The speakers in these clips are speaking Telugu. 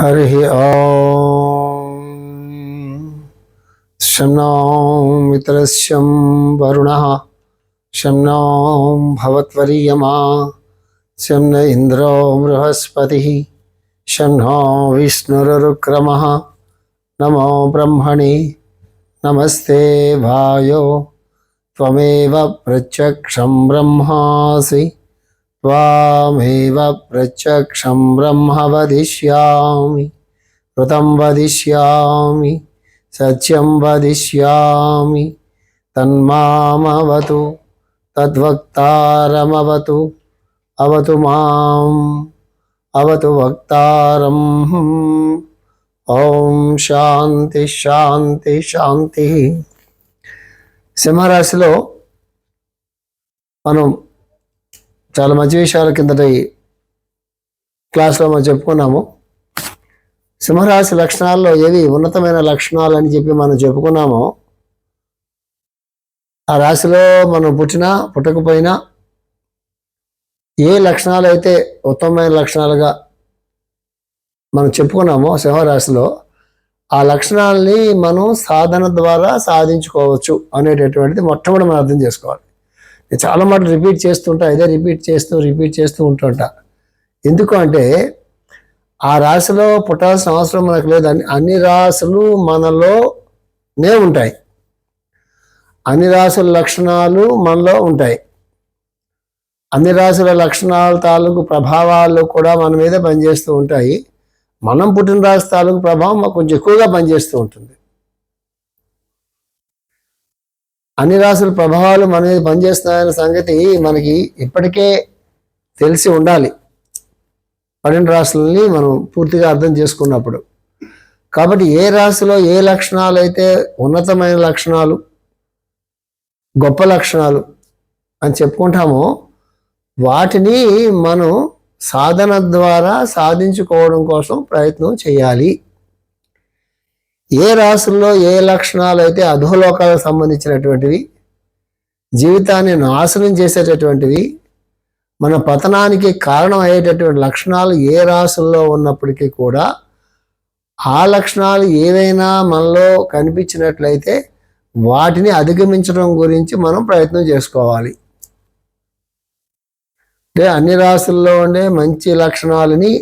हरिः ॐ शं नो मित्रस्यं वरुणः। शं नो भवत्वरीयमा। शं विष्णुरुक्रमः। नमो ब्रह्मणि। नमस्ते वायो। त्वमेव प्रत्यक्षं ब्रह्मासि। त्वामेव प्रत्यक्षं ब्रह्म वदिष्यामि ऋतं वदिष्यामि सत्यं वदिष्यामि तन्मामवतु तद्वक्तारमवतु अवतु माम् अवतु वक्तारम् ఓం శాంతి శాంతి శాంతి సింహరాశిలో మనం చాలా మంచి విషయాల కిందటి క్లాస్లో మనం చెప్పుకున్నాము. సింహరాశి లక్షణాల్లో ఏవి ఉన్నతమైన లక్షణాలు అని చెప్పి మనం చెప్పుకున్నామో. ఆ రాశిలో మనం పుట్టినా పుట్టకపోయినా ఏ లక్షణాలు అయితే ఉత్తమమైన లక్షణాలుగా మనం చెప్పుకున్నామో సింహరాశిలో ఆ లక్షణాలని మనం సాధన ద్వారా సాధించుకోవచ్చు అనేటటువంటిది మొట్టమొదటి మనం అర్థం చేసుకోవాలి. చాలా మాటలు రిపీట్ చేస్తుంటా ఇదే రిపీట్ చేస్తూ రిపీట్ చేస్తూ ఉంటుంటా. ఎందుకు అంటే ఆ రాశిలో పుట్టాల్సిన అవసరం మనకు లేదు. అన్ని అన్ని రాశులు మనలోనే ఉంటాయి. అన్ని రాశుల లక్షణాలు మనలో ఉంటాయి. అన్ని రాశుల లక్షణాల తాలూకు ప్రభావాలు కూడా మన మీద పనిచేస్తూ ఉంటాయి. మనం పుట్టిన రాశి తాలూకు ప్రభావం కొంచెం ఎక్కువగా పనిచేస్తూ ఉంటుంది. అన్ని రాసుల ప్రభావాలు మన మీద పనిచేస్తున్నాయన్న సంగతి మనకి ఇప్పటికే తెలిసి ఉండాలి. పన్నెండు రాసులని మనం పూర్తిగా అర్థం చేసుకున్నప్పుడు. కాబట్టి ఏ రాశిలో ఏ లక్షణాలు అయితే ఉన్నతమైన లక్షణాలు గొప్ప లక్షణాలు అని చెప్పుకుంటామో వాటిని మనం సాధన ద్వారా సాధించుకోవడం కోసం ప్రయత్నం చేయాలి. ఏ రాశుల్లో ఏ లక్షణాలు అయితే అధోలోకాలకు సంబంధించినటువంటివి జీవితాన్ని నాశనం చేసేటటువంటివి మన పతనానికి కారణం అయ్యేటటువంటి లక్షణాలు ఏ రాశుల్లో ఉన్నప్పటికీ కూడా ఆ లక్షణాలు ఏవైనా మనలో కనిపించినట్లయితే వాటిని అధిగమించడం గురించి మనం ప్రయత్నం చేసుకోవాలి. అంటే అన్ని రాశుల్లో ఉండే మంచి లక్షణాలని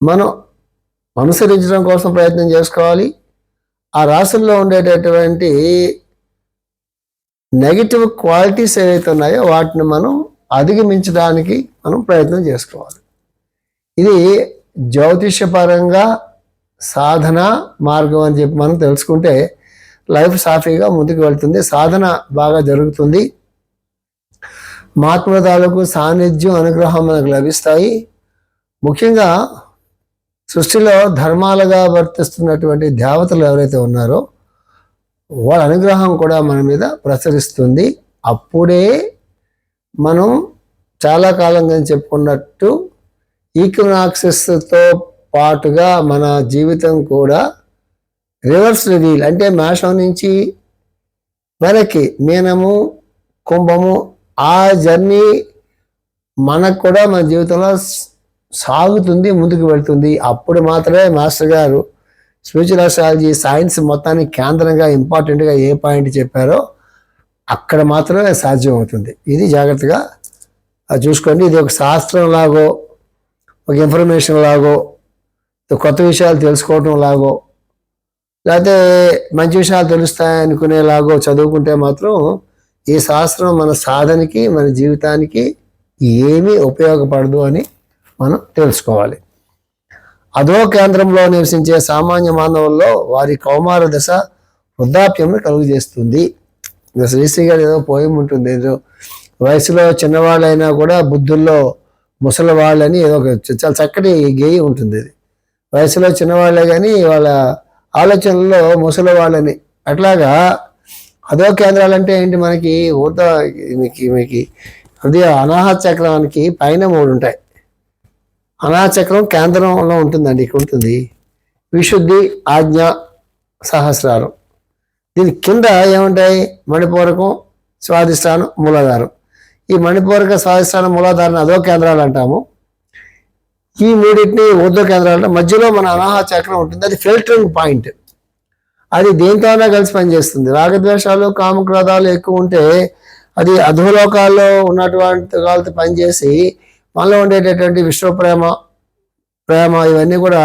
మనం అనుసరించడం కోసం ప్రయత్నం చేసుకోవాలి. ఆ రాశుల్లో ఉండేటటువంటి నెగిటివ్ క్వాలిటీస్ ఏవైతే ఉన్నాయో వాటిని మనం అధిగమించడానికి మనం ప్రయత్నం చేసుకోవాలి. ఇది జ్యోతిష్యపరంగా సాధన మార్గం అని చెప్పి మనం తెలుసుకుంటే లైఫ్ సాఫీగా ముందుకు వెళ్తుంది. సాధన బాగా జరుగుతుంది. మహాత్ముల తాలూకు సాన్నిధ్యం అనుగ్రహం మనకు లభిస్తాయి. ముఖ్యంగా సృష్టిలో ధర్మాలుగా వర్తిస్తున్నటువంటి దేవతలు ఎవరైతే ఉన్నారో వాళ్ళ అనుగ్రహం కూడా మన మీద ప్రసరిస్తుంది. అప్పుడే మనం చాలా కాలంగా చెప్పుకున్నట్టు ఈక్వినాక్సెస్తో పాటుగా మన జీవితం కూడా రివర్స్ రివీల్ అంటే మేషం నుంచి మనకి మీనము కుంభము ఆ జర్నీ మనకు కూడా మన జీవితంలో సాగుతుంది ముందుకు వెళ్తుంది. అప్పుడు మాత్రమే మాస్టర్ గారు స్పిరిచువల్ ఆస్ట్రాలజీ సైన్స్ మొత్తాన్ని కేంద్రంగా ఇంపార్టెంట్గా ఏ పాయింట్ చెప్పారో అక్కడ మాత్రమే సాధ్యం అవుతుంది ఇది జాగ్రత్తగా చూసుకోండి. ఇది ఒక శాస్త్రం లాగో ఒక ఇన్ఫర్మేషన్ లాగో కొత్త విషయాలు తెలుసుకోవటం లాగో లేకపోతే మంచి విషయాలు తెలుస్తాయనుకునేలాగో చదువుకుంటే మాత్రం ఈ శాస్త్రం మన సాధనకి మన జీవితానికి ఏమీ ఉపయోగపడదు అని మనం తెలుసుకోవాలి అదో కేంద్రంలో నివసించే సామాన్య మానవుల్లో వారి కౌమార దశ వృద్ధాప్యం కలుగు చేస్తుంది శ్రీశ్రీ గారు ఏదో పోయం ఉంటుంది ఏదో వయసులో చిన్నవాళ్ళైనా కూడా బుద్ధుల్లో ముసలి వాళ్ళని ఏదో ఒక చాలా చక్కటి గేయి ఉంటుంది ఇది వయసులో చిన్నవాళ్ళే కానీ వాళ్ళ ఆలోచనల్లో ముసలి వాళ్ళని అట్లాగా అదో కేంద్రాలంటే ఏంటి మనకి ఊత మీకు మీకు అది అనాహత చక్రానికి పైన మూడు ఉంటాయి అనాచక్రం కేంద్రంలో ఉంటుందండి ఇక్కడ ఉంటుంది. విశుద్ధి ఆజ్ఞ సహస్రారం. దీని కింద ఏముంటాయి? మణిపూరకం స్వాధిష్టానం మూలాధారం. ఈ మణిపూరక స్వాధిష్టానం మూలాధారం అదో కేంద్రాలు అంటాము. ఈ మూడింటిని ఊర్ధ్వ కేంద్రాలు మధ్యలో మన అనాహ చక్రం ఉంటుంది. అది ఫిల్టరింగ్ పాయింట్. అది దేంతోనే కలిసి పనిచేస్తుంది. రాగద్వేషాలు కామక్రోధాలు ఎక్కువ ఉంటే అది అధోలోకాల్లో ఉన్నటువంటి వాళ్ళతో పనిచేసి మనలో ఉండేటటువంటి విశ్వప్రేమ ప్రేమ ఇవన్నీ కూడా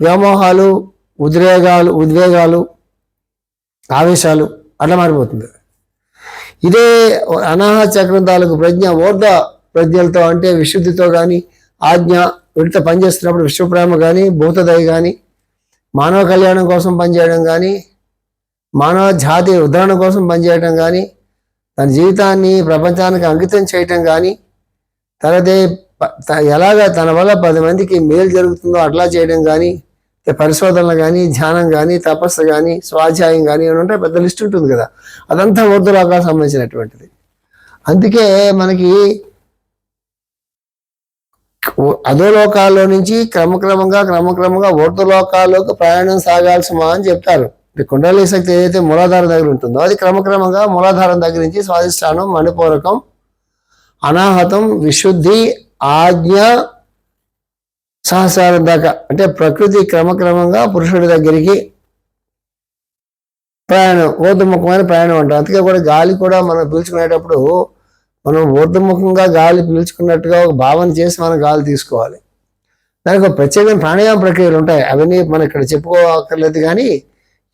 వ్యామోహాలు ఉద్రేగాలు ఉద్వేగాలు ఆవేశాలు అట్లా మారిపోతుంది. ఇదే అనాహ చక్రం తాలూకు ప్రజ్ఞ ఓర్ధ ప్రజ్ఞలతో అంటే విశుద్ధితో కానీ ఆజ్ఞ వీటితో పనిచేస్తున్నప్పుడు విశ్వప్రేమ కానీ భూతదయ కానీ మానవ కళ్యాణం కోసం పనిచేయడం కానీ మానవ జాతి ఉద్ధరణ కోసం పనిచేయడం కానీ తన జీవితాన్ని ప్రపంచానికి అంకితం చేయటం కానీ తనదే ఎలాగ తన వల్ల పది మందికి మేలు జరుగుతుందో అట్లా చేయడం కానీ పరిశోధనలు కానీ ధ్యానం కానీ తపస్సు కానీ స్వాధ్యాయం కానీ అని ఉంటే పెద్ద లిస్ట్ ఉంటుంది కదా. అదంతా ఊర్ధలోకాలకు సంబంధించినటువంటిది. అందుకే మనకి అధోలోకాల్లో నుంచి క్రమక్రమంగా క్రమక్రమంగా ఊర్ధలోకాల్లోకి ప్రయాణం సాగాల్సిమా అని చెప్తారు. ఈ కుండలి శక్తి ఏదైతే మూలాధారం దగ్గర ఉంటుందో అది క్రమక్రమంగా మూలాధారం దగ్గర నుంచి స్వాధిష్టానం మణిపూరకం అనాహతం విశుద్ధి ఆజ్ఞ సహస్రారం దాకా. అంటే ప్రకృతి క్రమక్రమంగా పురుషుడి దగ్గరికి ప్రయాణం ఊర్ధముఖమైన ప్రయాణం అంటాం అందుకే కూడా గాలి కూడా మనం పీల్చుకునేటప్పుడు మనం ఊర్ధముఖంగా గాలి పీల్చుకున్నట్టుగా ఒక భావన చేసి మనం గాలి తీసుకోవాలి. దానికి ఒక ప్రత్యేకమైన ప్రాణాయామ ప్రక్రియలు ఉంటాయి. అవన్నీ మనం ఇక్కడ చెప్పుకోకర్లేదు కానీ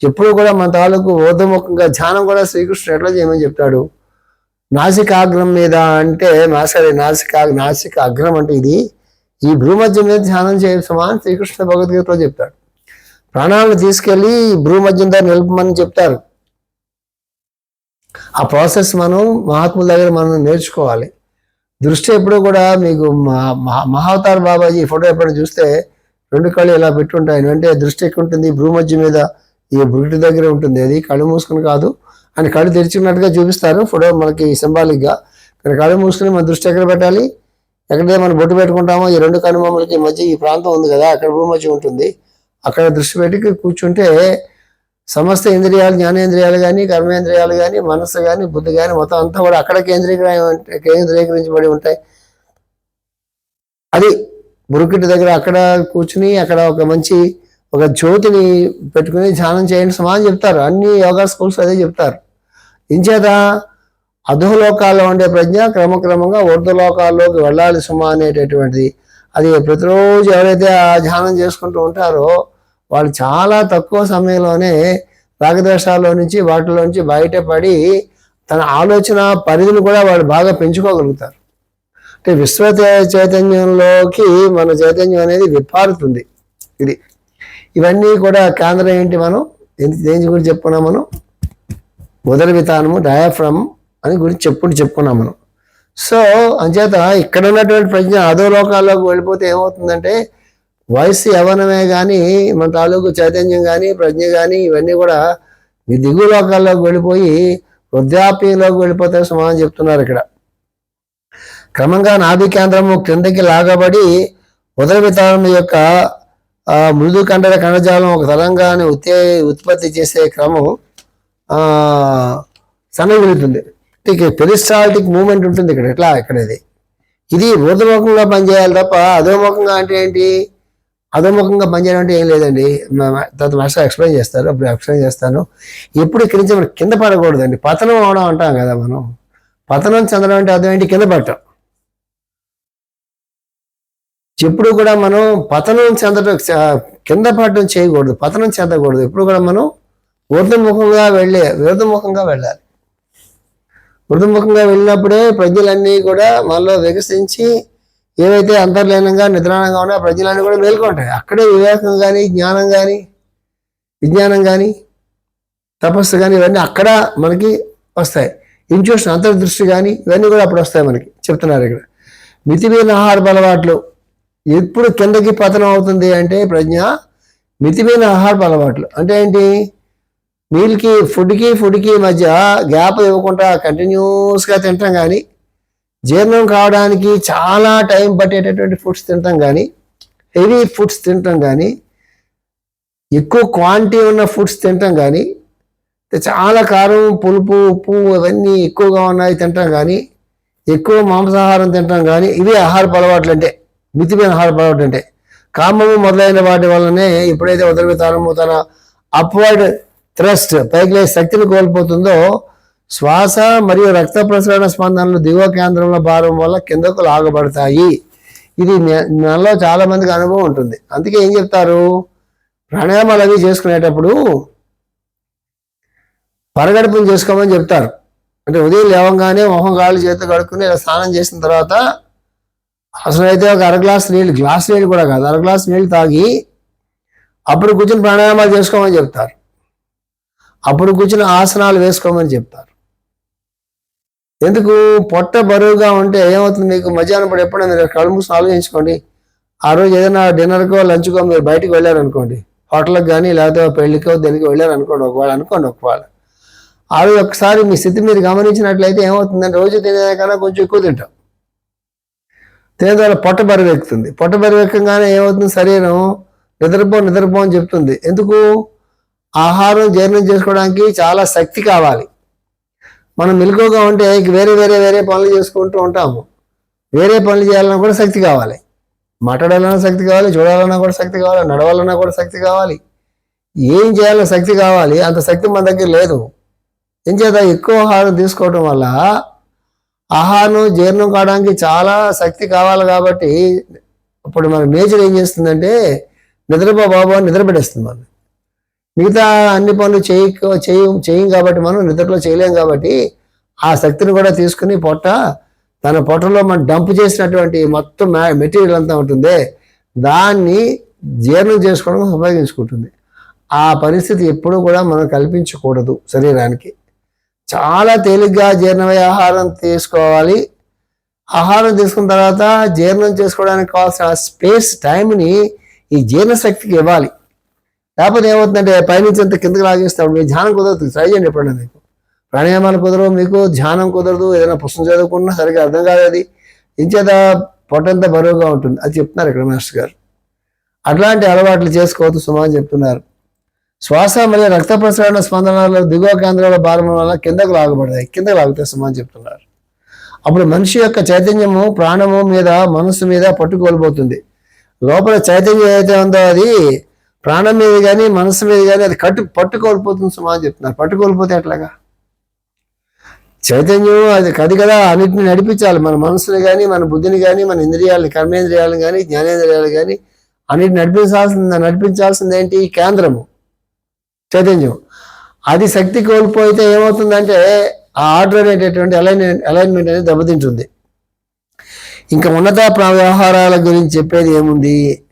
ఎప్పుడు కూడా మన తాలూకు ఊర్ధముఖంగా ధ్యానం కూడా శ్రీకృష్ణుడు ఎట్లా చేయమని చెప్తాడు? నాసికాగ్రం మీద అంటే నా సరే నాసికా నాసిక అగ్రం అంటే ఇది. ఈ భ్రూమధ్యం మీద ధ్యానం చేయసమా అని శ్రీకృష్ణ భగవద్గీతలో చెప్తాడు. ప్రాణాలను తీసుకెళ్ళి భ్రూమధ్యం దగ్గర నిలపమని చెప్తారు. ఆ ప్రాసెస్ మనం మహాత్ముల దగ్గర మనం నేర్చుకోవాలి. దృష్టి ఎప్పుడు కూడా మీకు మహావతార్ బాబాజీ ఫోటో ఎప్పుడు చూస్తే రెండు కళ్ళు ఇలా పెట్టుంటాయి. అంటే దృష్టి ఎక్కువ ఉంటుంది భూమధ్యం మీద ఈ బురుటి దగ్గర ఉంటుంది. అది కళ్ళు మూసుకుని కాదు అని కళ్ళు తెరిచినట్టుగా చూపిస్తారు. ఫోటో మనకి సింబాలిక్గా. గా కానీ కళ్ళు మూసుకుని మన దృష్టి ఎక్కడ పెట్టాలి? ఎక్కడైతే మనం బొట్టు పెట్టుకుంటామో ఈ రెండు కనుమమ్మలకి మధ్య ఈ ప్రాంతం ఉంది కదా అక్కడ భూమధ్య ఉంటుంది. అక్కడ దృష్టి పెట్టి కూర్చుంటే సమస్త ఇంద్రియాలు జ్ఞానేంద్రియాలు కానీ కర్మేంద్రియాలు కానీ మనస్సు కానీ బుద్ధి కానీ మొత్తం అంతా కూడా అక్కడ కేంద్రీకరణ కేంద్రీకరించబడి ఉంటాయి. అది బురుకిటి దగ్గర అక్కడ కూర్చుని అక్కడ ఒక మంచి ఒక జ్యోతిని పెట్టుకుని ధ్యానం చేయండి సమానం చెప్తారు. అన్ని యోగా స్కూల్స్ అదే చెప్తారు. ఇంచేత అధోలోకాల్లో ఉండే ప్రజ్ఞ క్రమక్రమంగా ఊర్ధలోకాల్లోకి వెళ్ళాలి సుమా అనేటటువంటిది. అది ప్రతిరోజు ఎవరైతే ఆ ధ్యానం చేసుకుంటూ ఉంటారో వాళ్ళు చాలా తక్కువ సమయంలోనే రాగద్వేషాల్లో నుంచి వాటిలో నుంచి బయటపడి తన ఆలోచన పరిధిని కూడా వాళ్ళు బాగా పెంచుకోగలుగుతారు. అంటే విశ్వ చైతన్యంలోకి మన చైతన్యం అనేది విప్పారుతుంది. ఇది. ఇవన్నీ కూడా కేంద్రం ఏంటి మనం? దేని గురించి చెప్పుకున్నాం మనం? ఉదర విధానము డయాఫ్రమ్ అని గురించి చెప్పుడు చెప్పుకున్నాం మనం. సో అంచేత ఇక్కడ ఉన్నటువంటి ప్రజ్ఞ అదో లోకాల్లోకి వెళ్ళిపోతే ఏమవుతుందంటే వయసు యవనమే కానీ మన తాలూకు చైతన్యం కానీ ప్రజ్ఞ కానీ ఇవన్నీ కూడా ఈ దిగువ లోకాల్లోకి వెళ్ళిపోయి వృద్ధాప్యంలోకి వెళ్ళిపోతే సమానం చెప్తున్నారు ఇక్కడ. క్రమంగా నాభి కేంద్రము క్రిందకి లాగబడి ఉదర విధానం యొక్క మృదు కండర కణజాలం ఒక తరంగాన్ని ఉత్తే ఉత్పత్తి చేసే క్రమం సన్నం వెళుతుంది ఇక పెరిస్టాల్టిక్ మూమెంట్ ఉంటుంది ఇక్కడ. ఎట్లా? ఇక్కడ ఇది ఇది ఊర్ధముఖంగా పనిచేయాలి తప్ప అధోముఖంగా అంటే ఏంటి? అధోముఖంగా పనిచేయడం అంటే ఏం లేదండి. తర్వాత మాస్టర్ ఎక్స్ప్లెయిన్ చేస్తారు. అప్పుడు ఎక్స్ప్లెయిన్ చేస్తాను. ఎప్పుడు ఇక్కడి నుంచి మనం కింద పడకూడదండి. పతనం అవడం అంటాం కదా మనం. పతనం చెందడం అంటే అర్థం ఏంటి? కింద పడటం. ఎప్పుడు కూడా మనం పతనం చెందడం కింద పడటం చేయకూడదు. పతనం చెందకూడదు. ఎప్పుడు కూడా మనం ఊర్ధముఖంగా వెళ్ళే విరుద్ధముఖంగా వెళ్ళాలి. ఊర్ధముఖంగా వెళ్ళినప్పుడే ప్రజలన్నీ కూడా మనలో వికసించి ఏవైతే అంతర్లీనంగా నిద్రాణంగా ఉన్నాయో ప్రజలన్నీ కూడా మేల్కొంటాయి. అక్కడే వివేకం కానీ జ్ఞానం కానీ విజ్ఞానం కానీ తపస్సు కానీ ఇవన్నీ అక్కడ మనకి వస్తాయి. ఇంట్యూషన్ అంతర్దృష్టి కానీ ఇవన్నీ కూడా అప్పుడు వస్తాయి మనకి. చెప్తున్నారు ఇక్కడ. మితిమీరిన ఆహారపు అలవాట్లు ఎప్పుడు కిందకి పతనం అవుతుంది అంటే ప్రజ్ఞ మితిమీరిన ఆహారపు అలవాట్లు అంటే ఏంటి? మీల్కి ఫుడ్కి ఫుడ్కి మధ్య గ్యాప్ ఇవ్వకుండా కంటిన్యూస్గా తింటాం కానీ జీర్ణం కావడానికి చాలా టైం పట్టేటటువంటి ఫుడ్స్ తింటాం కానీ హెవీ ఫుడ్స్ తింటాం కానీ ఎక్కువ క్వాంటిటీ ఉన్న ఫుడ్స్ తింటాం కానీ చాలా కారం పులుపు ఉప్పు ఇవన్నీ ఎక్కువగా ఉన్నాయి తింటాం కానీ ఎక్కువ మాంసాహారం తింటాం కానీ ఇవి ఆహారపు అలవాట్లు అంటే మితిమైన ఆహారపు అలవాట్లు అంటే కామము మొదలైన వాటి వల్లనే ఎప్పుడైతే ఉదరవితానము తన అప్వర్డ్ థ్రస్ట్ పైకి శక్తిని కోల్పోతుందో శ్వాస మరియు రక్త ప్రసరణ స్పందనలు దిగువ కేంద్రంలో భారం వల్ల కిందకు లాగబడతాయి. ఇది మనలో చాలా మందికి అనుభవం ఉంటుంది. అందుకే ఏం చెప్తారు? ప్రాణాయామాలు అవి చేసుకునేటప్పుడు పరగడుపుని చేసుకోమని చెప్తారు. అంటే ఉదయం లేవగానే మొహం గాలి చేతి కడుక్కుని ఇలా స్నానం చేసిన తర్వాత అసలైతే ఒక అర గ్లాస్ నీళ్ళు గ్లాస్ నీళ్ళు కూడా కాదు అర గ్లాస్ నీళ్ళు తాగి అప్పుడు కూర్చుని ప్రాణాయామాలు చేసుకోమని చెప్తారు. అప్పుడు కూర్చుని ఆసనాలు వేసుకోమని చెప్తారు. ఎందుకు? పొట్ట బరువుగా ఉంటే ఏమవుతుంది మీకు? మధ్యాహ్నం పూట ఎప్పుడైనా మీరు కళ్ళు మూసి ఆలోచించుకోండి. ఆ రోజు ఏదైనా డిన్నర్కో లంచ్కో మీరు బయటకు వెళ్ళారనుకోండి హోటల్కి కానీ లేకపోతే పెళ్ళికో దేనికి వెళ్ళారనుకోండి ఒకవేళ అనుకోండి ఒకవేళ. ఆ రోజు ఒకసారి మీ స్థితి మీరు గమనించినట్లయితే ఏమవుతుందంటే రోజు తినేదానికన్నా కొంచెం ఎక్కువ తింటాం. తినే ద్వారా పొట్ట బరువు ఎక్కుతుంది. పొట్ట బరువు ఎక్కగానే ఏమవుతుంది? శరీరం నిద్రపో నిద్రపో అని చెప్తుంది. ఎందుకు? ఆహారం జీర్ణం చేసుకోవడానికి చాలా శక్తి కావాలి. మనం మెలకువగా ఉంటే వేరే వేరే వేరే పనులు చేసుకుంటూ ఉంటాము. వేరే పనులు చేయాలన్నా కూడా శక్తి కావాలి. మాట్లాడాలన్నా శక్తి కావాలి చూడాలన్నా కూడా శక్తి కావాలి నడవాలన్నా కూడా శక్తి కావాలి. ఏం చేయాలన్నా శక్తి కావాలి అంత శక్తి మన దగ్గర లేదు. ఎంచేత ఎక్కువ ఆహారం తీసుకోవటం వల్ల ఆహారం జీర్ణం కావడానికి చాలా శక్తి కావాలి కాబట్టి అప్పుడు మన నేచర్ ఏం చేస్తుందంటే నిద్రపో బాబు అని నిద్ర పెట్టేస్తుంది మనం మిగతా అన్ని పనులు చేయ చేయ చేయం కాబట్టి మనం నిద్రలో చేయలేం కాబట్టి ఆ శక్తిని కూడా తీసుకుని పొట్ట తన పొట్టలో మనం డంప్ చేసినటువంటి మొత్తం మెటీరియల్ అంతా ఉంటుంది దాన్ని జీర్ణం చేసుకోవడం ఉపయోగించుకుంటుంది. ఆ పరిస్థితి ఎప్పుడూ కూడా మనం కల్పించకూడదు శరీరానికి. చాలా తేలిగ్గా జీర్ణమయ్యే ఆహారం తీసుకోవాలి. ఆహారం తీసుకున్న తర్వాత జీర్ణం చేసుకోవడానికి కావాల్సిన స్పేస్ టైంని ఈ జీర్ణశక్తికి ఇవ్వాలి. లేకపోతే ఏమవుతుందంటే పైనుంచి అంత కిందకి లాగేస్తాడు మీ ధ్యానం కుదరదు. ట్రై చేయండి ఎప్పుడైనా మీకు. ప్రాణాయామాలు కుదరవు మీకు ధ్యానం కుదరదు ఏదైనా పుస్తకం చదువుకున్నా సరిగ్గా అర్థం కాదు అది ఇంచేత పొట్టంతా బరువుగా ఉంటుంది. అది చెప్తున్నారు ఇక్కడ మాస్టర్ గారు. అట్లాంటి అలవాట్లు చేసుకోవద్దు సుమా అని చెప్తున్నారు. శ్వాస మరియు రక్త ప్రసరణ స్పందనలు దిగువ కేంద్రాల భారం వల్ల కిందకు లాగబడతాయి. కిందకు లాగుతాయి సుమా అని చెప్తున్నారు. అప్పుడు మనిషి యొక్క చైతన్యము ప్రాణము మీద మనస్సు మీద పట్టుకోల్పోతుంది లోపల చైతన్యం ఏదైతే ఉందో అది ప్రాణం మీద కానీ మనసు మీద కానీ అది కట్టు పట్టుకోల్పోతుంది సుమా అని చెప్తున్నారు. పట్టుకోల్పోతే ఎట్లాగా? చైతన్యం అది కది కదా అన్నిటిని నడిపించాలి. మన మనసుని కానీ మన బుద్ధిని కానీ మన ఇంద్రియాలని కర్మేంద్రియాలను కానీ జ్ఞానేంద్రియాలు కానీ అన్నిటిని నడిపించాల్సింది నడిపించాల్సింది ఏంటి? కేంద్రము. చైతన్యం అది శక్తి కోల్పోతే ఏమవుతుందంటే ఆ ఆర్డర్ అనేటటువంటి అలైన్మెంట్ అలైన్మెంట్ అనేది దెబ్బతింటుంది. ఇంకా ఉన్నత వ్యవహారాల గురించి చెప్పేది ఏముంది?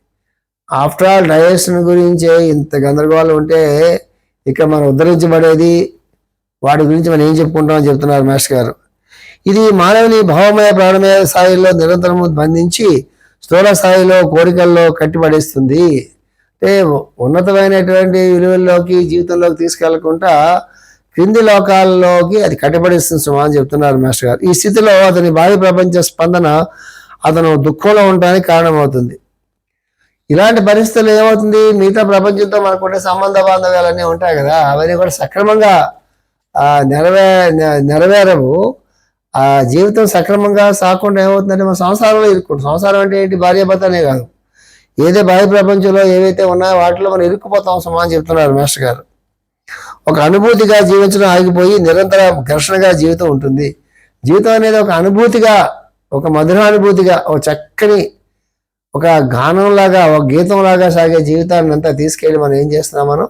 ఆఫ్టర్ ఆల్ డైజెషన్ గురించే ఇంత గందరగోళం ఉంటే ఇక మనం ఉద్ధరించబడేది వాటి గురించి మనం ఏం చెప్పుకుంటామని చెప్తున్నారు మాస్టర్ గారు. ఇది మానవుని భావమయ ప్రాణమయ స్థాయిలో నిరంతరము బంధించి స్థూల స్థాయిలో కోరికల్లో కట్టిపడేస్తుంది. అంటే ఉన్నతమైనటువంటి విలువల్లోకి జీవితంలోకి తీసుకెళ్ళకుండా క్రింది లోకాల్లోకి అది కట్టిపడేస్తుంది సుమా అని చెప్తున్నారు మాస్టర్ గారు. ఈ స్థితిలో అతని బాహ్య ప్రపంచ స్పందన అతను దుఃఖంలో ఉండడానికి కారణమవుతుంది. ఇలాంటి పరిస్థితులు ఏమవుతుంది? మిగతా ప్రపంచంతో మనకుండే సంబంధ బాంధవ్యాలన్నీ ఉంటాయి కదా. అవన్నీ కూడా సక్రమంగా నెరవే నెరవేరవు. ఆ జీవితం సక్రమంగా సాకుండా ఏమవుతుందంటే మన సంసారంలో ఇరుక్కుంటాం సంసారం అంటే ఏంటి? భార్యాభర్తనే కాదు. ఏదే బాహ్య ప్రపంచంలో ఏవైతే ఉన్నాయో వాటిలో మనం ఇరుక్కుపోతాం సుమా చెప్తున్నారు మాస్టర్ గారు. ఒక అనుభూతిగా జీవించడం ఆగిపోయి నిరంతర ఘర్షణగా జీవితం ఉంటుంది. జీవితం అనేది ఒక అనుభూతిగా ఒక మధురానుభూతిగా ఒక చక్కని ఒక గానంలాగా ఒక గీతంలాగా సాగే జీవితాన్ని అంతా తీసుకెళ్ళి మనం ఏం చేస్తున్నాం మనం?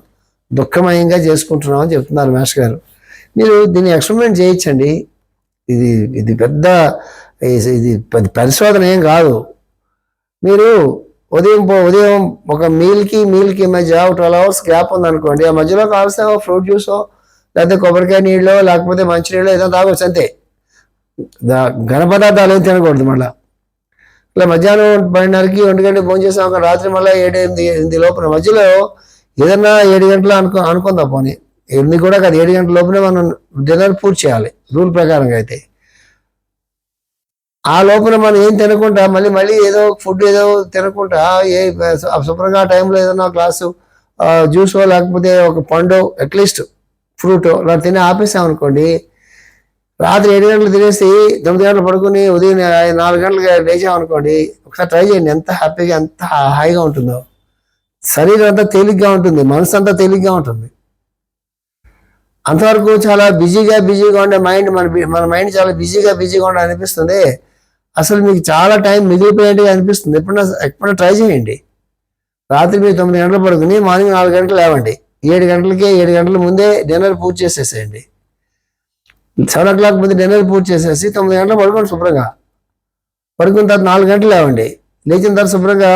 దుఃఖమయంగా చేసుకుంటున్నామని చెప్తున్నారు మాస్టర్ గారు. మీరు దీన్ని ఎక్స్పెరిమెంట్ చేయించండి ఇది ఇది పెద్ద ఇది- పెద్ద పరిశోధన ఏం కాదు. మీరు ఉదయం పో- ఉదయం ఒక మీల్కి మీల్కి మధ్య ట్వెల్వ్ అవర్స్ గ్యాప్ ఉందనుకోండి. ఆ మధ్యలో కావాల్సిన ఫ్రూట్ జ్యూసో లేకపోతే కొబ్బరికాయ నీళ్ళు లేకపోతే మంచినీళ్ళు ఏదో తాగొచ్చు అంతే. దా- ఘన పదార్థాలు ఏం తినకూడదు మళ్ళీ. ఇలా మధ్యాహ్నం పన్నెండున్నరకి ఒంటి గంట భోజనం చేసాం అక్కడ రాత్రి మళ్ళీ ఏడు ఎనిమిది ఎనిమిది లోపల. మధ్యలో ఏదన్నా ఏడు గంటలు అనుకో అనుకుందాం పోనీ? ఎనిమిది కూడా కాదు ఏడు గంటల లోపలే మనం డిన్నర్ పూర్తి చేయాలి రూల్ ప్రకారంగా అయితే. ఆ లోపల మనం ఏం తినకుండా మళ్ళీ మళ్ళీ ఏదో ఫుడ్ ఏదో తినకుండా ఏ శుభ్రంగా ఆ టైంలో ఏదైనా గ్లాసు జ్యూసో లేకపోతే ఒక పండు అట్లీస్ట్ ఫ్రూట్ ఇలా తిని ఆపేసాం అనుకోండి రాత్రి ఏడు గంటలు తినేసి తొమ్మిది గంటలు పడుకుని ఉదయం నాలుగు గంటలకు లేచామనుకోండి ఒకసారి ట్రై చేయండి ఎంత హ్యాపీగా ఎంత హాయిగా ఉంటుందో. శరీరం అంతా తేలిగ్గా ఉంటుంది మనసు అంతా తేలిగ్గా ఉంటుంది. అంతవరకు చాలా బిజీగా బిజీగా ఉండే మైండ్ మన మన మైండ్ చాలా బిజీగా బిజీగా ఉండే అనిపిస్తుంది. అసలు మీకు చాలా టైం మిగిలిపోయేట్టుగా అనిపిస్తుంది. ఎప్పుడన్నా ఎప్పుడన్నా ట్రై చేయండి. రాత్రి మీరు తొమ్మిది గంటలు పడుకుని మార్నింగ్ నాలుగు గంటలు లేవండి. ఏడు గంటలకే ఏడు గంటల ముందే డిన్నర్ పూజ చేసేసేయండి. సెవెన్ ఓ క్లాక్ ముందు డిన్నర్ పూర్తి చేసేసి తొమ్మిది గంటలు పడుకోండి శుభ్రంగా. పడుకున్న తర్వాత నాలుగు గంటలు లేవండి. లేచిన తర్వాత శుభ్రంగా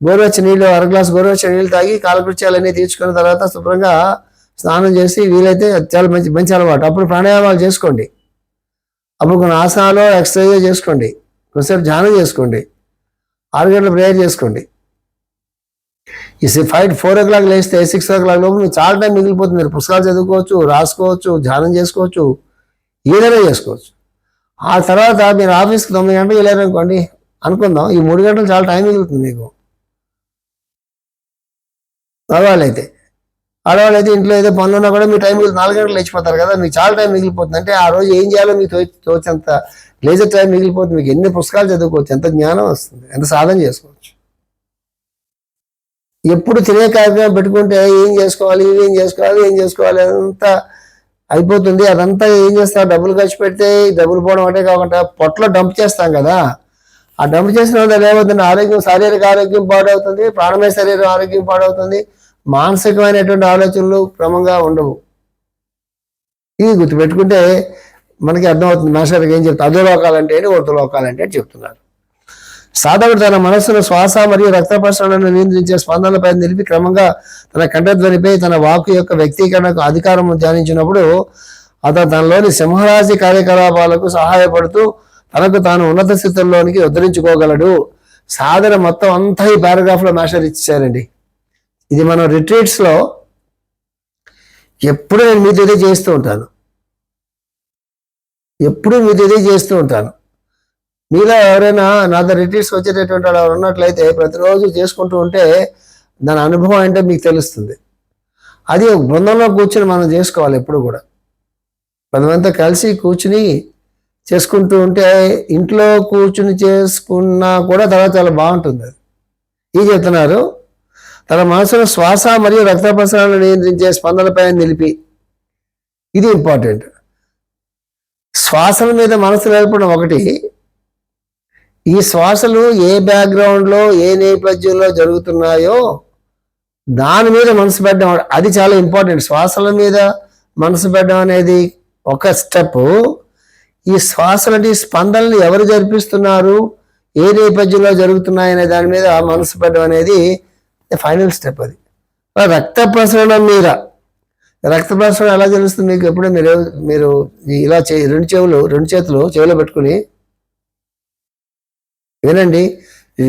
గోరువెచ్చ నీళ్ళు అర గ్లాస్ గోరువెచ్చ నీళ్ళు తాగి కాలకృత్యాలన్నీ తీర్చుకున్న తర్వాత శుభ్రంగా స్నానం చేసి వీలైతే చాలా మంచి మంచి అలవాటు. అప్పుడు ప్రాణాయామాలు చేసుకోండి. అప్పుడు కొన్ని ఆసనాలు ఎక్సర్సైజ్ చేసుకోండి. కొంతసేపు ధ్యానం చేసుకోండి. ఆరు గంటల ప్రేయర్ చేసుకోండి. ఈ ఫైవ్ ఫోర్ ఓ క్లాక్ లేస్తే సిక్స్ ఓ క్లాక్ లోపు మీకు చాలా టైం మిగిలిపోతుంది. మీరు పుస్తకాలు చదువుకోవచ్చు రాసుకోవచ్చు ధ్యానం చేసుకోవచ్చు. ఏదైనా చేసుకోవచ్చు. ఆ తర్వాత మీరు ఆఫీస్కి తొమ్మిది గంటలకు వెళ్ళారనుకోండి అనుకుందాం ఈ మూడు గంటలు చాలా టైం మిగులుతుంది మీకు. మగవాళ్ళైతే ఆడవాళ్ళైతే ఇంట్లో ఏదో పనులు ఉన్నా కూడా మీ టైం మిగిలి నాలుగు గంటలు లేచిపోతారు కదా మీకు చాలా టైం మిగిలిపోతుంది. అంటే ఆ రోజు ఏం చేయాలో మీకు తో- తోచేంత లేజర్ టైం మిగిలిపోతుంది. మీకు ఎన్ని పుస్తకాలు చదువుకోవచ్చు ఎంత జ్ఞానం వస్తుంది ఎంత సాధన చేసుకోవచ్చు. ఎప్పుడు తినే కార్యక్రమం పెట్టుకుంటే ఏం చేసుకోవాలి ఇవి ఏం చేసుకోవాలి ఏం చేసుకోవాలి అంతా అయిపోతుంది. అదంతా ఏం చేస్తా? డబ్బులు ఖర్చు పెడితే డబ్బులు పోవడం అంటే కాకుండా పొట్టలో డంప్ చేస్తాం కదా. ఆ డంప్ చేసిన వల్ల ఏమవుతుంది? ఆరోగ్యం శారీరక ఆరోగ్యం పాడవుతుంది ప్రాణమయ శరీరం ఆరోగ్యం పాడవుతుంది. మానసికమైనటువంటి ఆలోచనలు క్రమంగా ఉండవు. ఇది గుర్తుపెట్టుకుంటే మనకి అర్థమవుతుంది. మాస్టర్కి ఏం చెప్తారు? అధోలోకాలంటే ఏంటి ఊర్ధలోకాలంటే అని చెప్తున్నారు. సాధకుడు తన మనస్సును శ్వాస మరియు రక్త ప్రసరణను నియంత్రించే స్పందనలపై నిలిపి క్రమంగా తన కంఠధ్వనిపై తన వాక్కు యొక్క వ్యక్తీకరణకు అధికారం ధ్యానించినప్పుడు అతను తనలోని సింహరాశి కార్యకలాపాలకు సహాయపడుతూ తనకు తాను ఉన్నత స్థితుల్లోనికి ఉద్ధరించుకోగలడు. సాధన మొత్తం అంతా ఈ పారాగ్రాఫ్లో మాస్టర్ ఇచ్చారండి. ఇది మనం రిట్రీట్స్లో ఎప్పుడూ ఎప్పుడు నేను మీతో ఇదే చేస్తూ ఉంటాను. ఎప్పుడు మీతో ఇదే చేస్తూ ఉంటాను. మీలో ఎవరైనా నా దగ్గర రిట్రీట్స్ వచ్చేటటువంటి వాళ్ళు ఎవరు ఉన్నట్లయితే ప్రతిరోజు చేసుకుంటూ ఉంటే దాని అనుభవం ఏంటో మీకు తెలుస్తుంది. అది ఒక బృందంలో కూర్చొని మనం చేసుకోవాలి ఎప్పుడు కూడా. మనమంతా కలిసి కూర్చుని చేసుకుంటూ ఉంటే ఇంట్లో కూర్చుని చేసుకున్నా కూడా తర్వాత చాలా బాగుంటుంది అది. ఇది చెప్తున్నారు? తన మనసులో శ్వాస మరియు రక్త ప్రసరణ నియంత్రించే స్పందనపై నిలిపి. ఇది ఇంపార్టెంట్. శ్వాసల మీద మనసు నిలపడం ఒకటి ఈ శ్వాసలు ఏ బ్యాక్గ్రౌండ్లో ఏ నేపథ్యంలో జరుగుతున్నాయో దాని మీద మనసు పెట్టడం అది చాలా ఇంపార్టెంట్. శ్వాసల మీద మనసు పెట్టడం అనేది ఒక స్టెప్ ఈ శ్వాసలని స్పందనలు ఎవరు జరిపిస్తున్నారు ఏ నేపథ్యంలో జరుగుతున్నాయి అనే దాని మీద మనసు పెట్టడం అనేది ఫైనల్ స్టెప్ అది. రక్త ప్రసరణ మీద. రక్త ప్రసరణ ఎలా జరుగుతుంది మీకు ఎప్పుడో మీరు మీరు ఇలా చే రెండు చెవులు రెండు చేతులు చెవిలో పెట్టుకుని వినండి ఈ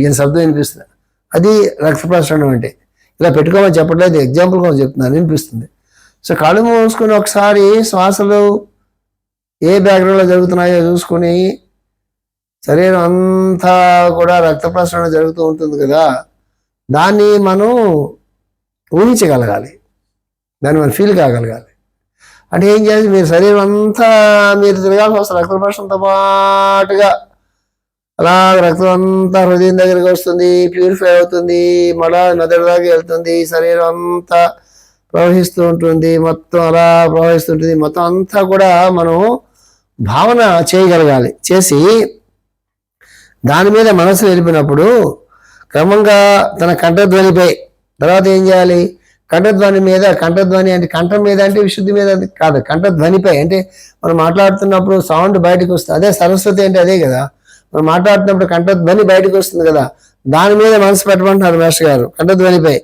ఈయన శబ్దం వినిపిస్తుంది. అది రక్త ప్రసరణ అంటే. ఇలా పెట్టుకోమని చెప్పట్లేదు ఎగ్జాంపుల్ కోసం చెప్తున్నాను వినిపిస్తుంది. సో కళ్ళు మూసుకుని ఒకసారి శ్వాసలు ఏ బ్యాక్గ్రౌండ్లో జరుగుతున్నాయో చూసుకొని శరీరం అంతా కూడా రక్త ప్రసరణ జరుగుతూ ఉంటుంది కదా దాన్ని మనం ఊహించగలగాలి. దాన్ని మనం ఫీల్ కాగలగాలి. అంటే ఏం చేయాలి? మీరు శరీరం అంతా మీరు తిరగాల్సి వస్తుంది రక్త ప్రసరణతో పాటుగా అలా రక్తం అంతా హృదయం దగ్గరికి వస్తుంది ప్యూరిఫై అవుతుంది మళ్ళా నది దాకా వెళ్తుంది శరీరం అంతా ప్రవహిస్తూ ఉంటుంది మొత్తం అలా ప్రవహిస్తుంటుంది మొత్తం అంతా కూడా మనం భావన చేయగలగాలి. చేసి దాని మీద మనసు నిలిపినప్పుడు క్రమంగా తన కంఠధ్వనిపై తర్వాత ఏం చేయాలి? కంఠధ్వని మీద కంఠధ్వని అంటే కంఠం మీద అంటే విశుద్ధి మీద కాదు కంఠధ్వనిపై అంటే మనం మాట్లాడుతున్నప్పుడు సౌండ్ బయటకు వస్తుంది. అదే సరస్వతి అంటే అదే కదా. మనం మాట్లాడుతున్నప్పుడు కంఠధ్వని బయటకు వస్తుంది కదా. దాని మీద మనసు పెట్టమంటున్నారు మేస్టర్ గారు. కంఠధ్వనిపై.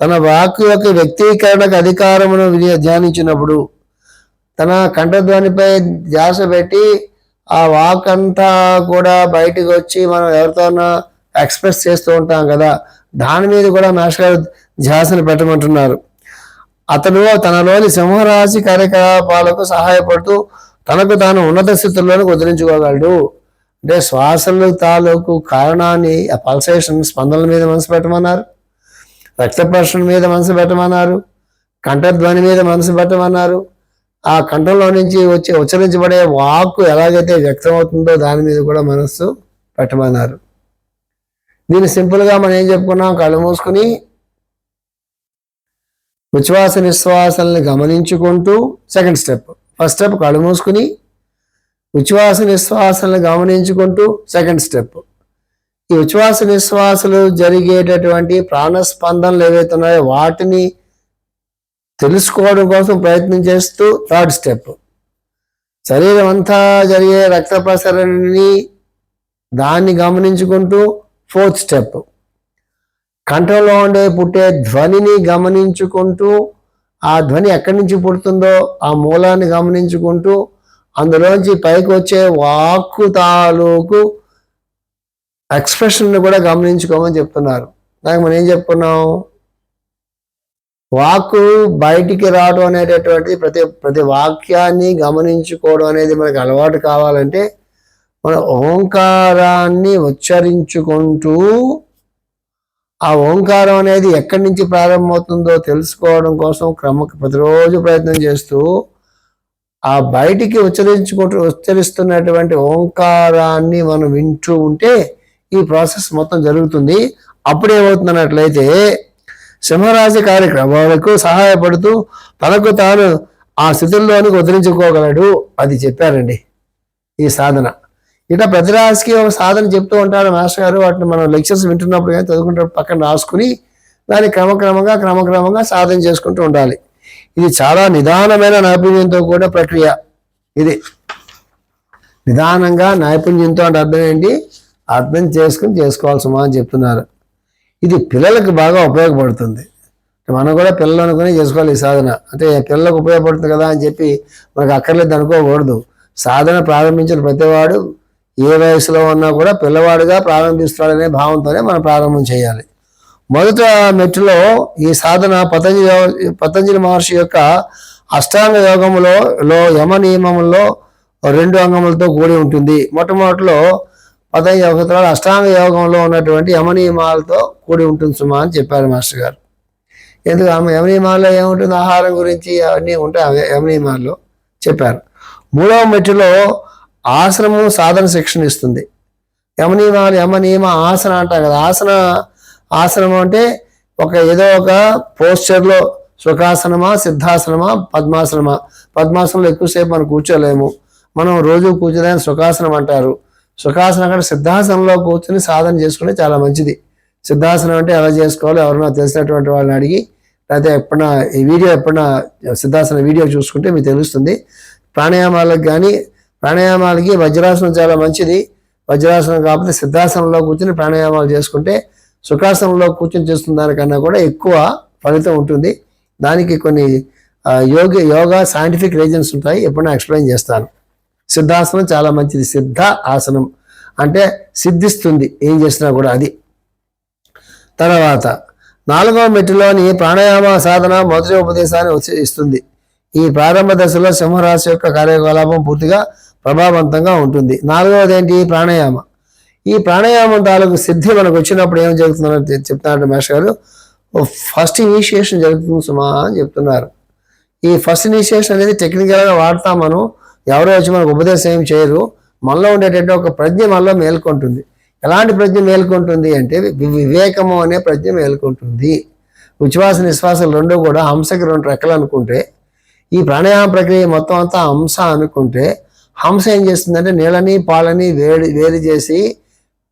తన వాక్ యొక్క వ్యక్తీకరణకు అధికారమును ధ్యానించినప్పుడు తన కంఠధ్వనిపై ధ్యాస పెట్టి ఆ వాక్ అంతా కూడా బయటకు వచ్చి మనం ఎవరితోనో ఎక్స్ప్రెస్ చేస్తూ ఉంటాం కదా. దాని మీద కూడా మాస్టర్ గారు ధ్యాసను పెట్టమంటున్నారు. అతను తనలోని సింహరాశి కార్యకలాపాలకు సహాయపడుతూ తనకు తాను ఉన్నత స్థితుల్లోనే కుదిరించుకోగలడు అంటే శ్వాసలు తాలూకు కారణాన్ని ఆ పల్సేషన్ స్పందనల మీద మనసు పెట్టమన్నారు రక్త ప్రసరణ మీద మనసు పెట్టమన్నారు కంఠధ్వని మీద మనసు పెట్టమన్నారు. ఆ కంఠంలో నుంచి వచ్చి ఉచ్చరించబడే వాక్కు ఎలాగైతే వ్యక్తమవుతుందో దాని మీద కూడా మనస్సు పెట్టమన్నారు. దీన్ని సింపుల్గా మనం ఏం చెప్పుకున్నాం? కళ్ళు మూసుకుని ఉచ్ఛ్వాస నిశ్వాసాలను గమనించుకుంటూ సెకండ్ స్టెప్. ఫస్ట్ స్టెప్ కళ్ళు మూసుకుని ఉచ్ఛ్వాస నిశ్వాసాలను గమనించుకుంటూ సెకండ్ స్టెప్ ఈ ఉచ్ఛ్వాస నిశ్వాసాలు జరిగేటటువంటి ప్రాణస్పందనలు ఏవైతే ఉన్నాయో వాటిని తెలుసుకోవడం కోసం ప్రయత్నం చేస్తూ థర్డ్ స్టెప్ శరీరం అంతా జరిగే రక్త ప్రసరణని దాన్ని గమనించుకుంటూ ఫోర్త్ స్టెప్ కంఠంలో ఉండే పుట్టే ధ్వనిని గమనించుకుంటూ ఆ ధ్వని ఎక్కడి నుంచి పుడుతుందో ఆ మూలాన్ని గమనించుకుంటూ అందులోంచి పైకి వచ్చే వాక్కు తాలూకు ఎక్స్ప్రెషన్ కూడా గమనించుకోమని చెప్తున్నారు. దానికి మనం ఏం చెప్పుకున్నాం? వాక్కు బయటికి రావడం అనేటటువంటి ప్రతి ప్రతి వాక్యాన్ని గమనించుకోవడం అనేది మనకు అలవాటు కావాలంటే మన ఓంకారాన్ని ఉచ్చరించుకుంటూ ఆ ఓంకారం అనేది ఎక్కడి నుంచి ప్రారంభమవుతుందో తెలుసుకోవడం కోసం క్రమ ప్రతిరోజు ప్రయత్నం చేస్తూ ఆ బయటికి ఉచ్చరించుకుంటూ ఉచ్చరిస్తున్నటువంటి ఓంకారాన్ని మనం వింటూ ఉంటే ఈ ప్రాసెస్ మొత్తం జరుగుతుంది. అప్పుడు ఏమవుతుంది సింహరాశి కార్యక్రమాలకు సహాయపడుతూ తనకు తాను ఆ స్థితుల్లోనికి ఉద్ధరించుకోగలడు అది చెప్పారండి ఈ సాధన. ఇట్లా ప్రతి రాశికి ఒక సాధన చెప్తూ ఉంటారు మాస్టర్ గారు. వాటిని మనం లెక్చర్స్ వింటున్నప్పుడు కానీ చదువుకుంటే పక్కన రాసుకుని దాన్ని క్రమక్రమంగా క్రమక్రమంగా సాధన చేసుకుంటూ ఉండాలి. ఇది చాలా నిదానమైన నైపుణ్యంతో కూడా ప్రక్రియ. ఇది నిదానంగా నైపుణ్యంతో అంటే అర్థం ఏంటి? అర్థం చేసుకుని చేసుకోవాల్సమా అని చెప్తున్నారు. ఇది పిల్లలకు బాగా ఉపయోగపడుతుంది. మనం కూడా పిల్లలు అనుకునే చేసుకోవాలి ఈ సాధన. అంటే పిల్లలకు ఉపయోగపడుతుంది కదా అని చెప్పి మనకు అక్కర్లేదు అనుకోకూడదు. సాధన ప్రారంభించిన ప్రతివాడు ఏ వయసులో ఉన్నా కూడా పిల్లవాడుగా ప్రారంభిస్తాడనే భావంతోనే మనం ప్రారంభం చేయాలి. మొదట మెట్టులో ఈ సాధన పతంజలి పతంజలి మహర్షి యొక్క అష్టాంగ యోగములో లో యమ నియమంలో రెండు అంగములతో కూడి ఉంటుంది. మొట్టమొదటిలో పతంజలి యోగత్రాలు అష్టాంగ యోగంలో ఉన్నటువంటి యమ నియమాలతో కూడి ఉంటుంది సుమా అని చెప్పారు మాస్టర్ గారు. ఎందుకు ఆమె యమ నియమాల్లో ఏముంటుంది? ఆహారం గురించి అవన్నీ ఉంటాయి అవే యమ నియమాల్లో చెప్పారు. మూడవ మెట్టులో ఆసనము సాధన శిక్షణ ఇస్తుంది. యమ నియమాలు యమ నియమ ఆసన అంటారు కదా ఆసన ఆసనం అంటే ఒక ఏదో ఒక పోస్చర్లో సుఖాసనమా సిద్ధాసనమా పద్మాసనమా. పద్మాసనంలో ఎక్కువసేపు మనం కూర్చోలేము. మనం రోజు కూర్చోలేని సుఖాసనం అంటారు. సుఖాసనం కంటే సిద్ధాసనంలో కూర్చొని సాధన చేసుకుంటే చాలా మంచిది. సిద్ధాసనం అంటే ఎలా చేసుకోవాలో ఎవరైనా తెలిసినటువంటి వాళ్ళని అడిగి లేకపోతే ఎప్పుడన్నా ఈ వీడియో ఎప్పుడన్నా సిద్ధాసన వీడియో చూసుకుంటే మీకు తెలుస్తుంది. ప్రాణాయామాలకు కానీ ప్రాణాయామాలకి వజ్రాసనం చాలా మంచిది. వజ్రాసనం కాకపోతే సిద్ధాసనంలో కూర్చొని ప్రాణాయామాలు చేసుకుంటే సుఖాసనంలో కూర్చొని చేస్తున్న దానికన్నా కూడా ఎక్కువ ఫలితం ఉంటుంది. దానికి కొన్ని యోగ యోగా సైంటిఫిక్ రీజన్స్ ఉంటాయి. ఎప్పుడైనా ఎక్స్ప్లెయిన్ చేస్తాను. సిద్ధాసనం చాలా మంచిది. సిద్ధ ఆసనం అంటే సిద్ధిస్తుంది. ఏం చేసినా కూడా అది. తర్వాత నాలుగవ మెట్టులోని ప్రాణాయామ సాధన మొదటి ఉపదేశాన్ని ఇస్తుంది ఈ ప్రారంభ దశలో సింహరాశి యొక్క కార్యకలాపం పూర్తిగా ప్రభావవంతంగా ఉంటుంది. నాలుగవది ఏంటి? ప్రాణాయామ. ఈ ప్రాణాయామం తాలూకు సిద్ధి మనకు వచ్చినప్పుడు ఏం జరుగుతుందని చె- చెప్తున్నారు గారు. ఫస్ట్ ఇనిషియేషన్ జరుగుతుంది సుమా అని చెప్తున్నారు. ఈ ఫస్ట్ ఇనిషియేషన్ అనేది టెక్నికల్గా వాడతాం మనం. ఎవరో వచ్చి మనకు ఉపదేశం ఏం చేయరు. మనలో ఉండేటట్టు ఒక ప్రజ్ఞ మనలో మేల్కొంటుంది. ఎలాంటి ప్రజ్ఞ మేల్కొంటుంది అంటే వి- వివేకము అనే ప్రజ్ఞ మేల్కొంటుంది. ఉచ్ఛ్వాస నిశ్వాసాలు రెండు కూడా హంసకి రెండు రెక్కలు అనుకుంటే ఈ ప్రాణాయామ ప్రక్రియ మొత్తం అంతా హంస అనుకుంటే హంస ఏం చేస్తుందంటే నీళ్ళని పాలని వేడి వేడి చేసి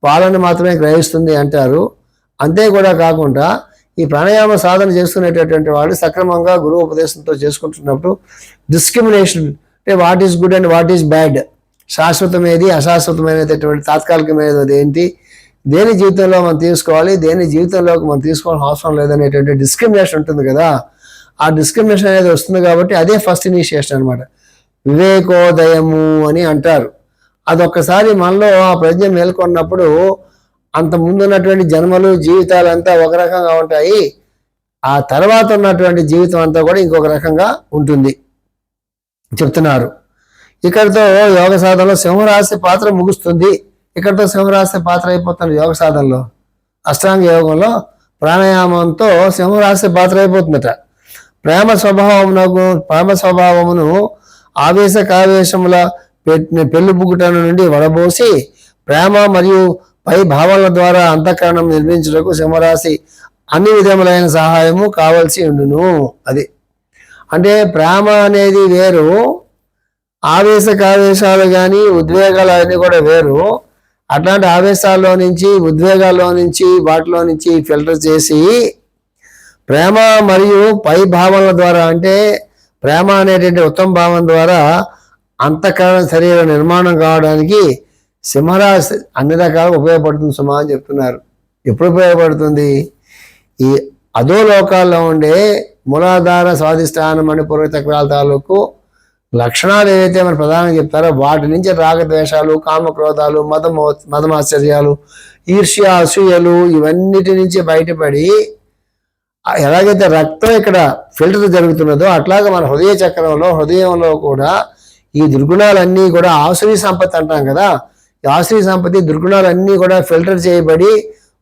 పాలను మాత్రమే గ్రహిస్తుంది అంటారు. అంతే కూడా కాకుండా ఈ ప్రాణాయామ సాధన చేసుకునేటటువంటి వాడు సక్రమంగా గురువు ఉపదేశంతో చేసుకుంటున్నప్పుడు డిస్క్రిమినేషన్ అంటే what is good and what is bad శాశ్వతమేది అశాశ్వతమైనటువంటి తాత్కాలికమైనది ఏంటి? దేని జీవితంలో మనం తీసుకోవాలి దేని జీవితంలోకి మనం తీసుకోవాల్సిన అవసరం లేదనేటువంటి డిస్క్రిమినేషన్ ఉంటుంది కదా. ఆ డిస్క్రిమినేషన్ అనేది వస్తుంది కాబట్టి అదే ఫస్ట్ ఇనిషియేషన్ అనమాట వివేకోదయము అని అంటారు. అదొక్కసారి మనలో ఆ ప్రజ్ఞ మేల్కొన్నప్పుడు అంత ముందు ఉన్నటువంటి జన్మలు జీవితాలు అంతా ఒక రకంగా ఉంటాయి. ఆ తర్వాత ఉన్నటువంటి జీవితం అంతా కూడా ఇంకొక రకంగా ఉంటుంది. చెప్తున్నారు. ఇక్కడితో యోగ సాధనలో సింహరాశి పాత్ర ముగుస్తుంది. ఇక్కడితో సింహరాశి పాత్ర అయిపోతుంది యోగ సాధనలో. అష్టాంగ యోగంలో ప్రాణాయామంతో సింహరాశి పాత్ర అయిపోతుందట. ప్రేమ స్వభావమునకు ప్రేమ స్వభావమును ఆవేశ కావేశముల పెళ్ళి బుగుటను నుండి వడబోసి ప్రేమ మరియు పై భావాల ద్వారా అంతఃకరణం నిర్మించుటకు సింహరాశి అన్ని విధములైన సహాయము కావలసి ఉండును. అది. అంటే ప్రేమ అనేది వేరు ఆవేశకావేశాలు కానీ ఉద్వేగాలు అన్నీ కూడా వేరు. అట్లాంటి ఆవేశాల్లో నుంచి ఉద్వేగాల్లో నుంచి వాటిలో నుంచి ఫిల్టర్ చేసి ప్రేమ మరియు పై భావనల ద్వారా అంటే ప్రేమ అనేటువంటి ఉత్తమ భావం ద్వారా అంతఃకరణ శరీర నిర్మాణం కావడానికి సింహరాశి అన్ని రకాలుగా ఉపయోగపడుతుంది సుమా అని చెప్తున్నారు. ఎప్పుడు ఉపయోగపడుతుంది? ఈ అధోలోకాల్లో ఉండే మూలాధార స్వాధిష్టానం అని పూర్వచక్రాల తాలూకు లక్షణాలు ఏవైతే మన ప్రధానంగా చెప్తారో వాటి నుంచి రాగద్వేషాలు కామక్రోధాలు మతమో మదమాశ్చర్యాలు ఈర్ష్య అసూయలు ఇవన్నిటి నుంచి బయటపడి ఎలాగైతే రక్తం ఇక్కడ ఫిల్టర్ జరుగుతున్నదో అట్లాగే మన హృదయ చక్రంలో హృదయంలో కూడా ఈ దుర్గుణాలన్నీ కూడా ఆసురీ సంపత్తి అంటాం కదా. ఈ ఆసురి సంపత్తి దుర్గుణాలన్నీ కూడా ఫిల్టర్ చేయబడి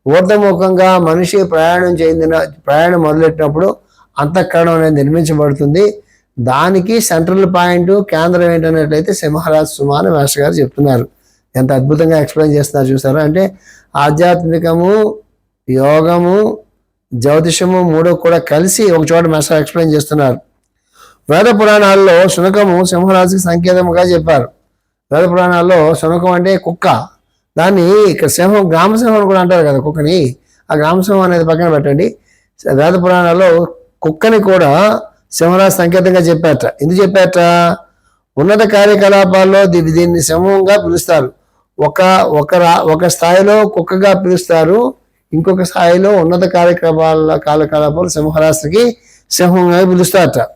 ఊర్ధముఖంగా మనిషి ప్రయాణం చెందిన ప్రయాణం మొదలెట్టినప్పుడు అంతఃకరణం అనేది నిర్మించబడుతుంది. దానికి సెంట్రల్ పాయింట్ కేంద్రం ఏంటన్నట్లయితే సింహరాజ్ సుమాన మాస్టర్ గారు చెప్తున్నారు. ఎంత అద్భుతంగా ఎక్స్ప్లెయిన్ చేస్తున్నారు చూసారా? అంటే ఆధ్యాత్మికము యోగము జ్యోతిషము మూడు కూడా కలిసి ఒక చోట మాస్టర్ ఎక్స్ప్లెయిన్ చేస్తున్నారు. వేద పురాణాల్లో శునకము సింహరాశికి సంకేతముగా చెప్పారు. వేద పురాణాల్లో శునకం అంటే కుక్క. దాన్ని ఇక్కడ సింహం గ్రామసింహం అని కూడా అంటారు కదా కుక్కని. ఆ గ్రామసింహం అనేది పక్కన పెట్టండి. వేద పురాణాల్లో కుక్కని కూడా సింహరాశి సంకేతంగా చెప్పారట. ఎందుకు చెప్పారట? ఉన్నత కార్యకలాపాల్లో దీ- దీన్ని సింహంగా పిలుస్తారు. ఒక ఒక రా ఒక స్థాయిలో కుక్కగా పిలుస్తారు. ఇంకొక స్థాయిలో ఉన్నత కార్యక్రమాల కార్యకలాపాలు సింహరాశికి సింహంగా పిలుస్తారట.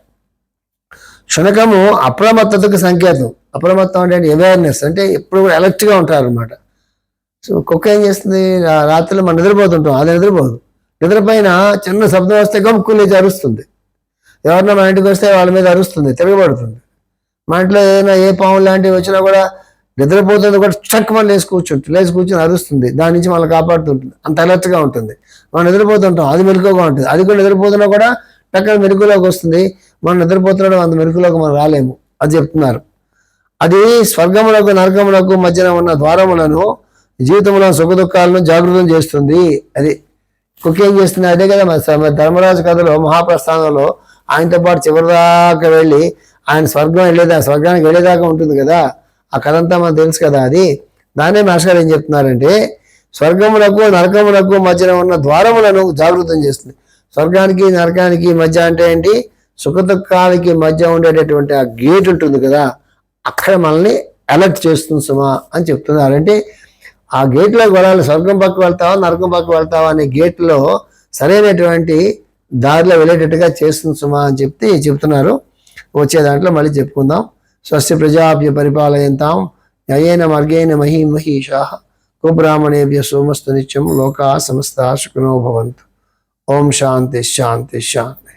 క్షుణకము అప్రమత్తతకు సంకేతం. అప్రమత్తం అంటే అవేర్నెస్ అంటే ఎప్పుడు కూడా అలర్ట్గా ఉంటారు అనమాట సో కుక్క ఏం చేస్తుంది? రాత్రిలో మనం నిద్రపోతుంటాం. అది నిద్రపోదు. నిద్రపైన చిన్న శబ్దం వస్తే గమ్ముకుని లేచి అరుస్తుంది. ఎవరన్నా మన ఇంటికి వస్తే వాళ్ళ మీద అరుస్తుంది తిరగబడుతుంది. మా ఇంట్లో ఏదైనా ఏ పాము లాంటివి వచ్చినా కూడా నిద్రపోతుంది కూడా చక్ మనం లేచి కూర్చుంటుంది. లేచి కూర్చొని అరుస్తుంది. దాని నుంచి మనం కాపాడుతుంటుంది. అంత అలర్ట్గా ఉంటుంది. మనం నిద్రపోతుంటాం. అది మెలకుగా ఉంటుంది. అది కూడా నిద్రపోతున్నా కూడా టక్కన మెరుగులోకి వస్తుంది. మనం నిద్రపోతున్నాడు అంత మెరుకులోకి మనం రాలేము. అది చెప్తున్నారు. అది స్వర్గములకు నరకములకు మధ్యన ఉన్న ద్వారములను జీవితంలో సుఖ దుఃఖాలను జాగృతం చేస్తుంది. అది కుక్క ఏం చేస్తుంది? అదే కదా మన ధర్మరాజు కథలో మహాప్రస్థానంలో ఆయనతో పాటు చివరిదాకా వెళ్ళి ఆయన స్వర్గం వెళ్ళేదా స్వర్గానికి వెళ్ళేదాకా ఉంటుంది కదా. ఆ కథ అంతా మనకు తెలుసు కదా అది. దాన్నే మాస్టర్ ఏం చెప్తున్నారంటే స్వర్గములకు నరకములకు మధ్యన ఉన్న ద్వారములను జాగృతం చేస్తుంది. స్వర్గానికి నరకానికి మధ్య అంటే ఏంటి? సుఖ దుఃఖాలకి మధ్య ఉండేటటువంటి ఆ గేట్ ఉంటుంది కదా అక్కడ మనల్ని అలర్ట్ చేస్తుంది సుమా అని చెప్తున్నారు. అంటే ఆ గేట్లో వెళ్ళాలి స్వర్గం పక్క వెళ్తావా నరకం పక్క వెళ్తావా అనే గేట్లో సరైనటువంటి దారిలో వెళ్ళేటట్టుగా చేస్తుంది సుమా అని చెప్తే చెప్తున్నారు. వచ్చే దాంట్లో మళ్ళీ చెప్పుకుందాం. స్వస్య ప్రజాభ్య పరిపాలయంతాం న్యాయేన మార్గేణ మహీ మహీషా కుబ్రాహ్మణేభ్య సోమస్తు నిత్యం లోకా సమస్త శుకునో భవంతు. ఓం శాంతి శాంతి శాంతి.